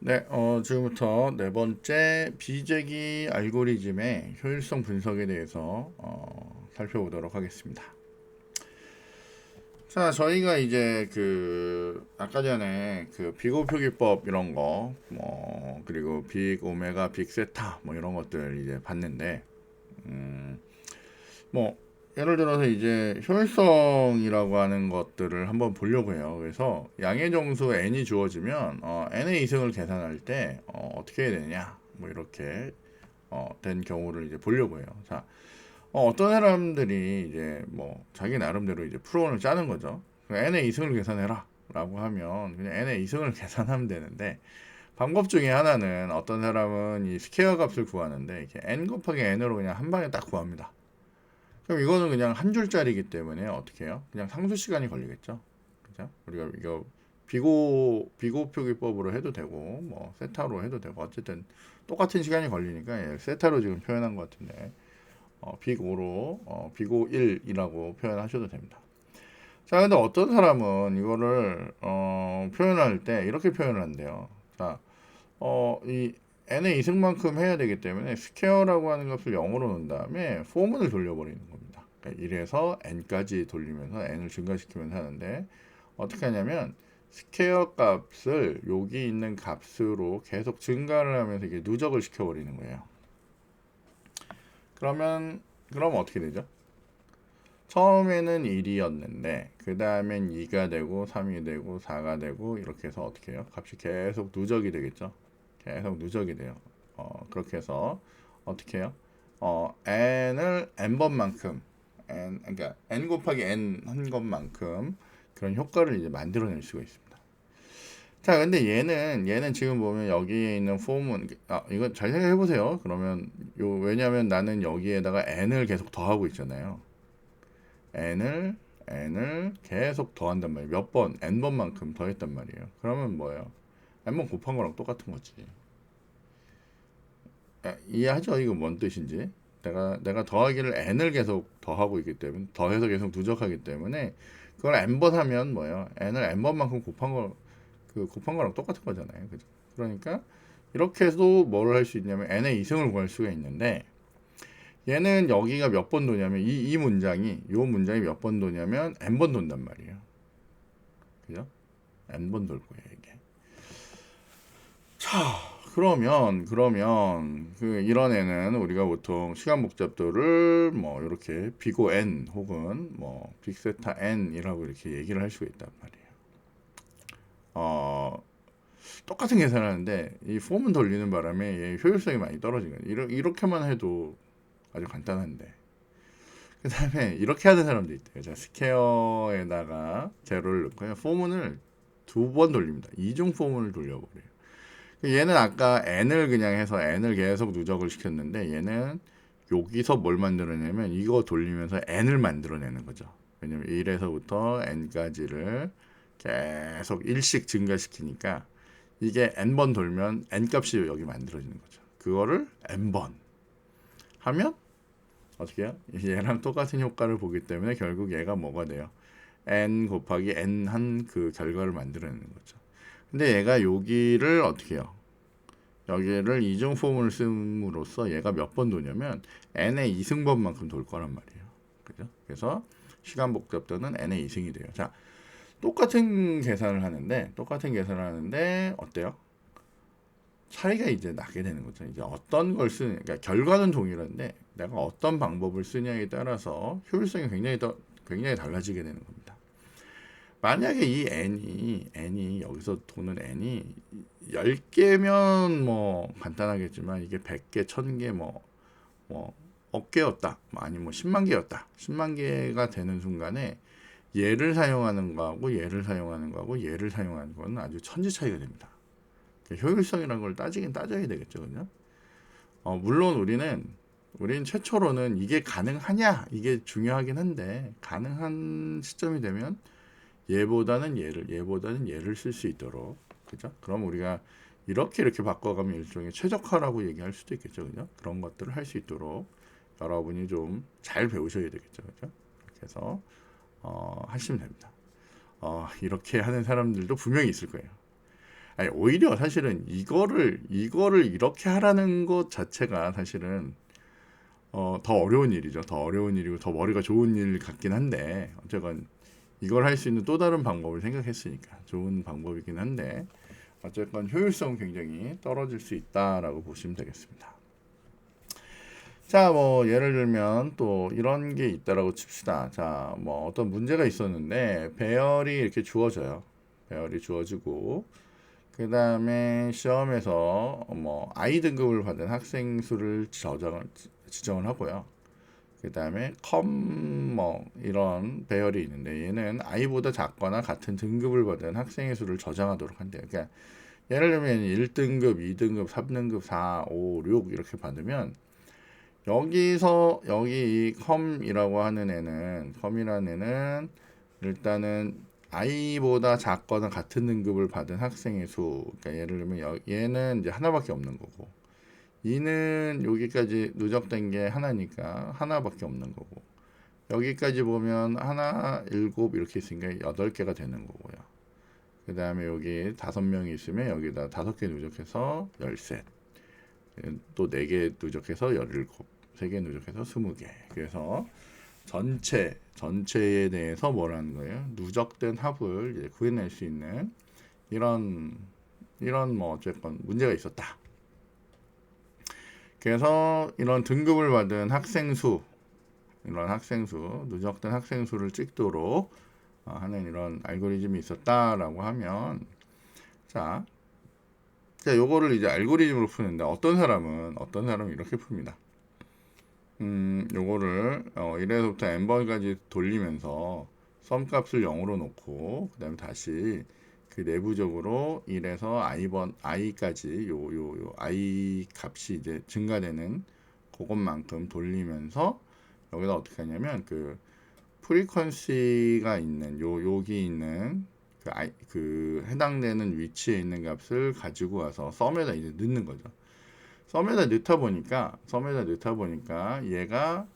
네, 어, 지금부터 네 번째 비재기 알고리즘의 효율성 분석에 대해서 어, 살펴보도록 하겠습니다. 자, 저희가 이제 그 아까 전에 그 비고표 기법 이런 거, 뭐 그리고 빅 오메가, 빅 세타 뭐 이런 것들 이제 봤는데, 음, 뭐 예를 들어서 이제 효율성이라고 하는 것들을 한번 보려고 해요. 그래서 양의 정수 n이 주어지면 어, n의 이승을 계산할 때 어, 떻게 해야 되냐, 뭐 이렇게 어, 된 경우를 이제 보려고 해요. 자, 어, 떤 사람들이 이제 뭐 자기 나름대로 이제 프로그램을 짜는 거죠. n의 이승을 계산해라라고 하면 그냥 n의 이승을 계산하면 되는데 방법 중에 하나는 어떤 사람은 이 스퀘어 값을 구하는데 이렇게 n 곱하기 n으로 그냥 한 방에 딱 구합니다. 그럼 이거는 그냥 한 줄짜리이기 때문에 어떻게 해요? 그냥 상수 시간이 걸리겠죠. 그죠? 우리가 이거 비고 비고 표 기법으로 해도 되고 뭐 세타로 해도 되고 어쨌든 똑같은 시간이 걸리니까 예, 세타로 지금 표현한 것 같은데 어, 빅5로 어, 빅5 1이라고 표현하셔도 됩니다. 자, 근데 어떤 사람은 이거를 어, 표현할 때 이렇게 표현을 한대요. 자, 어, 이 n의 이승만큼 해야 되기 때문에 스퀘어라고 하는 것을 0으로 놓은 다음에 포문을 돌려버리는 겁니다. 그러니까 1에서 n까지 돌리면서 n을 증가시키면서 하는데 어떻게 하냐면 스퀘어 값을 여기 있는 값으로 계속 증가를 하면서 이게 누적을 시켜버리는 거예요. 그러면 그럼 어떻게 되죠? 처음에는 1이었는데 그 다음엔 2가 되고 3이 되고 4가 되고 이렇게 해서 어떻게 해요? 값이 계속 누적이 되겠죠. 계속 누적이 돼요. 어, 그렇게 해서 어떻게 해요? 어, n을 n번만큼 n 그러니까 n 곱하기 n 한 것만큼 그런 효과를 이제 만들어낼 수가 있습니다. 자, 근데 얘는 얘는 지금 보면 여기에 있는 폼은 아, 이거 잘 생각해 보세요. 그러면 요 왜냐면 나는 여기에다가 n을 계속 더하고 있잖아요. n을 n을 계속 더한단 말이에요. 몇 번, n 번만큼 더했단 말이에요. 그러면 뭐예요? n번 곱한 거랑 똑같은 거지. 아, 이해하죠? 이거 뭔 뜻인지? 내가 내가 더하기를 n을 계속 더하고 있기 때문에 더해서 계속 누적하기 때문에 그걸 n번 하면 뭐예요? n을 n번만큼 곱한 거그 곱한 거랑 똑같은 거잖아요. 그죠? 그러니까 이렇게 해도 뭐를 할 수 있냐면 n의 이승을 구할 수가 있는데 얘는 여기가 몇 번 도냐면 이, 이 문장이 이 문장이 몇 번 도냐면 n번 돈단 말이에요. 그죠? n번 돌 거예요, 이게. 자, 그러면 그러면 그 이런 애는 우리가 보통 시간 복잡도를 뭐 이렇게 비고 n 혹은 뭐 빅세타 n이라고 이렇게 얘기를 할 수가 있단 말이에요. 어 똑같은 계산하는데 이 폼은 돌리는 바람에 얘 효율성이 많이 떨어지거든요. 이러, 이렇게만 해도 아주 간단한데. 그 다음에 이렇게 하는 사람도 있대요. 자, 스퀘어에다가 제로를 넣고 그냥 포문을 두 번 돌립니다. 이중 포문을 돌려버려요. 얘는 아까 n을 그냥 해서 n을 계속 누적을 시켰는데 얘는 여기서 뭘 만들어내면 이거 돌리면서 n을 만들어내는 거죠. 왜냐면 1에서부터 n까지를 계속 1씩 증가시키니까 이게 n번 돌면 n 값이 여기 만들어지는 거죠. 그거를 n번 하면 어떻게 해요? 얘랑 똑같은 효과를 보기 때문에 결국 얘가 뭐가 돼요? n 곱하기 n 한 그 결과를 만들어내는 거죠. 근데 얘가 여기를 어떻게 해요? 여기를 이중 폼을 씀으로써 얘가 몇 번 도냐면 n의 이승번만큼 돌 거란 말이에요. 그죠? 그래서 시간 복잡도는 n의 이승이 돼요. 자, 똑같은 계산을 하는데 똑같은 계산을 하는데 어때요? 차이가 이제 나게 되는 거죠. 이제 어떤 걸 쓰는, 그러니까 결과는 동일한데 내가 어떤 방법을 쓰냐에 따라서 효율성이 굉장히 더 굉장히 달라지게 되는 겁니다. 만약에 이 n이 n이 여기서 도는 n이 10개면 뭐 간단하겠지만 이게 100개, 1000개 뭐뭐 억개였다. 뭐 아니면 뭐 10만 개였다. 10만 개가 되는 순간에 얘를 사용하는 거하고 얘를 사용하는 거하고 얘를 사용하는 거는 아주 천지 차이가 됩니다. 효율성이라는 걸 따지긴 따져야 되겠죠. 그죠? 어, 물론 우리는 우리는 최초로는 이게 가능하냐 이게 중요하긴 한데 가능한 시점이 되면 얘보다는 얘를 얘보다는 얘를 쓸 수 있도록 그죠? 그럼 우리가 이렇게 이렇게 바꿔가면 일종의 최적화라고 얘기할 수도 있겠죠, 그죠? 그런 것들을 할 수 있도록 여러분이 좀 잘 배우셔야 되겠죠, 그죠? 그렇게 해서 어, 하시면 됩니다. 어, 이렇게 하는 사람들도 분명히 있을 거예요. 아니 오히려 사실은 이거를 이거를 이렇게 하라는 것 자체가 사실은 어, 더 어려운 일이죠. 더 어려운 일이고 더 머리가 좋은 일 같긴 한데 어쨌건 이걸 할 수 있는 또 다른 방법을 생각했으니까 좋은 방법이긴 한데 어쨌건 효율성 은 굉장히 떨어질 수 있다라고 보시면 되겠습니다. 자, 뭐 예를 들면 또 이런 게 있다라고 칩시다. 자, 뭐 어떤 문제가 있었는데 배열이 이렇게 주어져요. 배열이 주어지고 그 다음에 시험에서 뭐 I 등급을 받은 학생 수를 지정을 하고요. 그 다음에 컴뭐 이런 배열이 있는데 얘는 i보다 작거나 같은 등급을 받은 학생의 수를 저장하도록 한대요. 그러니까 예를 들면 1등급, 2등급, 3등급, 4, 5, 6 이렇게 받으면 여기서 여기 이 컴이라고 하는 애는 컴이라는 애는 일단은 i보다 작거나 같은 등급을 받은 학생의 수. 그러니까 예를 들면 여, 얘는 이제 하나밖에 없는 거고 이는 여기까지 누적된 게 하나니까 하나밖에 없는 거고 여기까지 보면 하나 일곱 이렇게 있으니까 여덟 개가 되는 거고요. 그 다음에 여기 다섯 명이 있으면 여기다 다섯 개 누적해서 열셋 또 네 개 누적해서 열일곱 세 개 누적해서 스무 개 그래서 전체 전체에 대해서 뭐라는 거예요? 누적된 합을 구해낼 수 있는 이런 이런 뭐 어쨌건 문제가 있었다. 그래서 이런 등급을 받은 학생 수, 이런 학생 수, 누적된 학생 수를 찍도록 어, 하는 이런 알고리즘이 있었다라고 하면, 자, 자, 요거를 이제 알고리즘으로 푸는데 어떤 사람은 어떤 사람은 이렇게 풉니다. 음, 요거를 어, 1에서부터 n번까지 돌리면서 썸 값을 0으로 놓고 그 다음에 다시 그 내부적으로 1에서 i번 i까지 요 요 요 i 값이 이제 증가되는 그것만큼 돌리면서 여기다 어떻게 하냐면 그 프리퀀시가 있는 요 여기 있는 그, i, 그 해당되는 위치에 있는 값을 가지고 와서 썸에다 이제 넣는 거죠. 썸에다 넣다 보니까 썸에다 넣다 보니까 얘가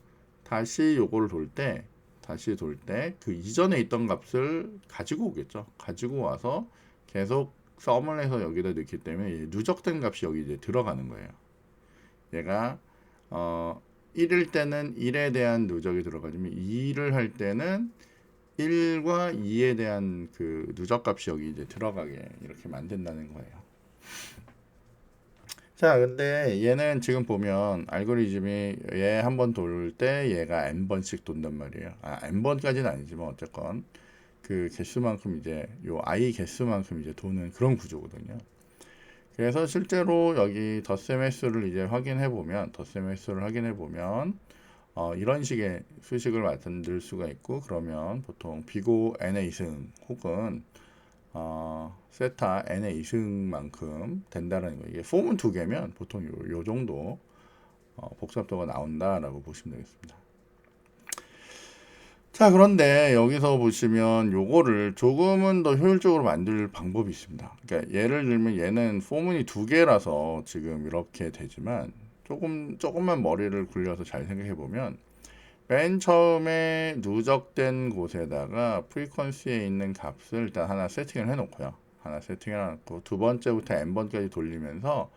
다시 요거를 돌 때 다시 돌 때 그 이전에 있던 값을 가지고 오겠죠. 가지고 와서 계속 썸을 해서 여기다 넣기 때문에 누적된 값이 여기 이제 들어가는 거예요. 얘가 어 1일 때는 1에 대한 누적이 들어가지만 2를 할 때는 1과 2에 대한 그 누적 값이 여기 이제 들어가게 이렇게 만든다는 거예요. 자, 근데 얘는 지금 보면 알고리즘이 얘 한 번 돌 때 얘가 n번씩 돈단 말이에요. 아, n번까지는 아니지만 어쨌건 그 개수만큼 이제 요 i 개수만큼 이제 도는 그런 구조거든요. 그래서 실제로 여기 덧셈 횟수를 이제 확인해 보면 덧셈 횟수를 확인해 보면 어, 이런 식의 수식을 만들 수가 있고 그러면 보통 비고 n의 이승 혹은 어, 세타 n의 이승만큼 된다는 거예요. 이게 폼은 두 개면 보통 요, 요 정도 어, 복잡도가 나온다라고 보시면 되겠습니다. 자, 그런데 여기서 보시면 요거를 조금은 더 효율적으로 만들 방법이 있습니다. 그러니까 예를 들면 얘는 포문이 두 개라서 지금 이렇게 되지만 조금 조금만 머리를 굴려서 잘 생각해 보면 맨 처음에 누적된 곳에다가 프리퀀시에 있는 값을 일단 하나 세팅을 해 놓고요. 하나 세팅을 해 놓고 두 번째부터 n번까지 돌리면서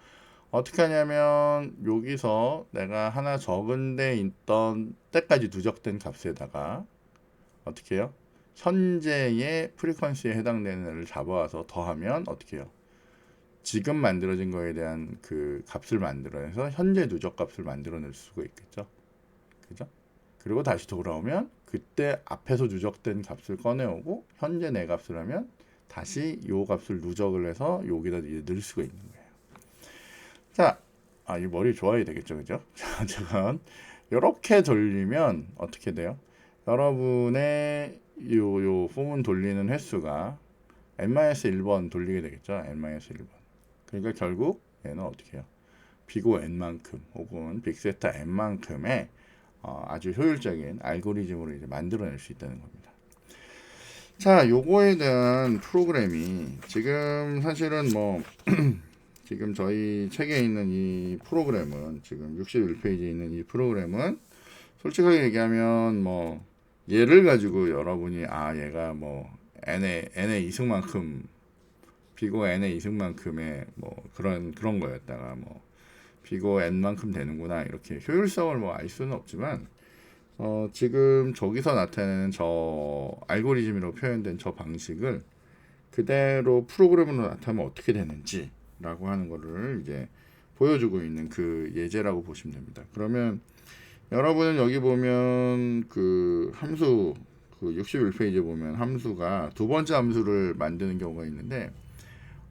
어떻게 하냐면 여기서 내가 하나 적은 데 있던 때까지 누적된 값에다가 어떻게 해요? 현재의 프리퀀시에 해당되는 애를 잡아와서 더하면 어떻게 해요? 지금 만들어진 거에 대한 그 값을 만들어내서 현재 누적 값을 만들어낼 수가 있겠죠. 그죠? 그리고 다시 돌아오면 그때 앞에서 누적된 값을 꺼내오고 현재 내 값을 하면 다시 요 값을 누적을 해서 여기다 이제 넣을 수가 있는 거예요. 자, 아, 이 머리 좋아야 되겠죠, 그죠? 자, 잠깐 이렇게 돌리면 어떻게 돼요? 여러분의 요, 요 폼은 돌리는 횟수가 n-1번 돌리게 되겠죠. n-1번. 그러니까 결국 얘는 어떻게 해요? 비고 n만큼 혹은 빅세타 n만큼의 어, 아주 효율적인 알고리즘으로 이제 만들어낼 수 있다는 겁니다. 자, 요거에 대한 프로그램이 지금 사실은 뭐 지금 저희 책에 있는 이 프로그램은 지금 61페이지에 있는 이 프로그램은 솔직하게 얘기하면 뭐 얘를 가지고 여러분이 아 얘가 뭐 n의 n의 이승만큼 비고 n의 이승만큼의 뭐 그런 그런 거였다가 뭐 비고 n만큼 되는구나 이렇게 효율성을 뭐 알 수는 없지만 어 지금 저기서 나타내는 저 알고리즘으로 표현된 저 방식을 그대로 프로그램으로 나타내면 어떻게 되는지라고 하는 거를 이제 보여주고 있는 그 예제라고 보시면 됩니다. 그러면 여러분은 여기 보면 그 함수 그 61페이지에 보면 함수가 두 번째 함수를 만드는 경우가 있는데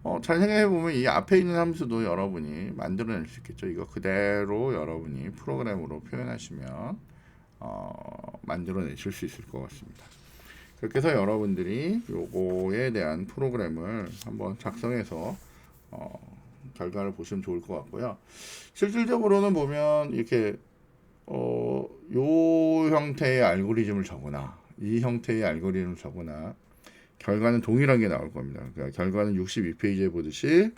어, 잘 생각해 보면 이 앞에 있는 함수도 여러분이 만들어낼 수 있겠죠. 이거 그대로 여러분이 프로그램으로 표현하시면 어, 만들어내실 수 있을 것 같습니다. 그렇게 해서 여러분들이 요거에 대한 프로그램을 한번 작성해서 어, 결과를 보시면 좋을 것 같고요. 실질적으로는 보면 이렇게 어, 요 형태의 알고리즘을 적거나 이 형태의 알고리즘을 적거나 결과는 동일하게 나올 겁니다. 그러니까 결과는 62페이지에 보듯이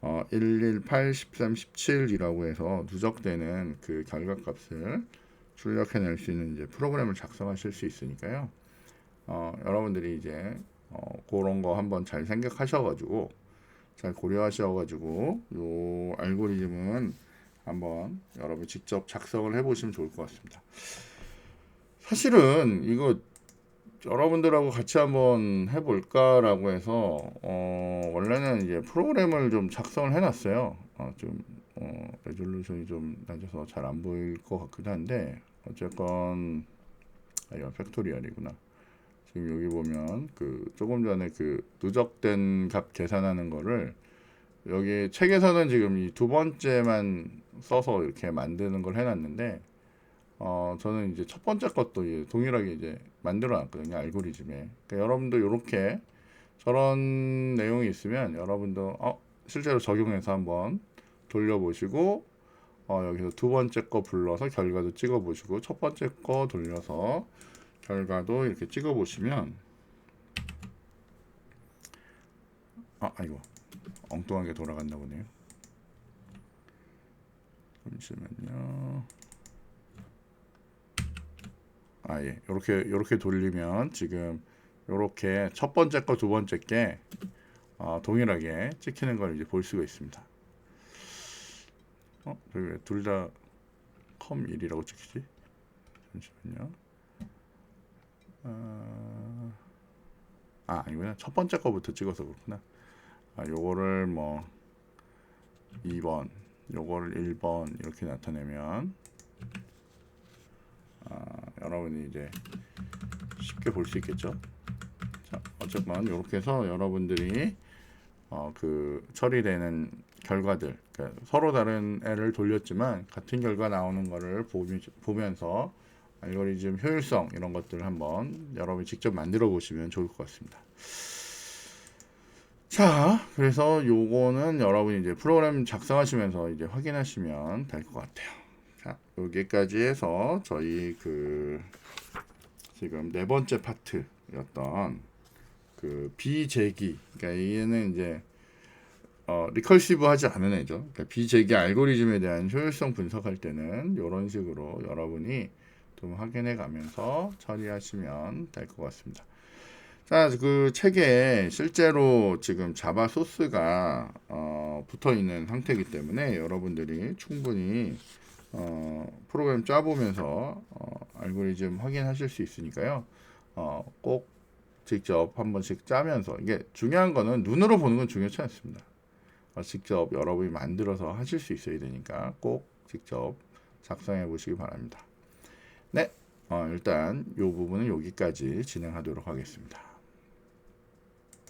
어, 1, 1, 8, 13, 17이라고 해서 누적되는 그 결과 값을 출력해낼 수 있는 이제 프로그램을 작성하실 수 있으니까요. 어, 여러분들이 이제 어, 그런 거 한번 잘 생각하셔가지고 잘 고려하셔가지고 요 알고리즘은 한번 여러분 직접 작성을 해보시면 좋을 것 같습니다. 사실은 이거 여러분들하고 같이 한번 해볼까라고 해서 어, 원래는 이제 프로그램을 좀 작성을 해놨어요. 어, 좀 어, 레졸루션이 좀 낮아서 잘 안 보일 것 같기도 한데 어쨌건 아, 이건 팩토리얼이구나. 지금 여기 보면 그 조금 전에 그 누적된 값 계산하는 거를 여기 책에서는 지금 이 두 번째만 써서 이렇게 만드는 걸 해놨는데 어 저는 이제 첫 번째 것도 이제 동일하게 이제 만들어 놨거든요 알고리즘에 그러니까 여러분도 이렇게 저런 내용이 있으면 여러분도 어 실제로 적용해서 한번 돌려보시고 어 여기서 두 번째 거 불러서 결과도 찍어보시고 첫 번째 거 돌려서 결과도 이렇게 찍어보시면 아 아이고 엉뚱하게 돌아갔나 보네요. 잠시만요. 아 예, 이렇게 이렇게 돌리면 지금 이렇게 첫 번째 거 두 번째 게 어, 동일하게 찍히는 걸 이제 볼 수가 있습니다. 어, 왜둘다 컴1이라고 찍히지? 잠시만요. 아, 아 아니구나. 첫 번째 거부터 찍어서 그렇구나. 아, 요거를 뭐 2번, 요거를 1번 이렇게 나타내면 아, 여러분이 이제 쉽게 볼 수 있겠죠. 자, 어쨌건 이렇게 해서 여러분들이 어, 그 처리되는 결과들 그러니까 서로 다른 애를 돌렸지만 같은 결과 나오는 거를 보미, 보면서 알고리즘 효율성 이런 것들을 한번 여러분이 직접 만들어 보시면 좋을 것 같습니다. 자, 그래서 요거는 여러분이 이제 프로그램 작성하시면서 이제 확인하시면 될 것 같아요. 자, 여기까지 해서 저희 그 지금 네 번째 파트였던 그 비재기, 그러니까 얘는 이제 어, 리컬시브 하지 않은 애죠. 그러니까 비재기 알고리즘에 대한 효율성 분석할 때는 이런 식으로 여러분이 좀 확인해 가면서 처리하시면 될 것 같습니다. 자, 그 책에 실제로 지금 자바 소스가 어, 붙어 있는 상태이기 때문에 여러분들이 충분히 어, 프로그램 짜보면서 어, 알고리즘 확인하실 수 있으니까요. 어, 꼭 직접 한 번씩 짜면서 이게 중요한 거는 눈으로 보는 건 중요치 않습니다. 어, 직접 여러분이 만들어서 하실 수 있어야 되니까 꼭 직접 작성해 보시기 바랍니다. 네, 어, 일단 이 부분은 여기까지 진행하도록 하겠습니다.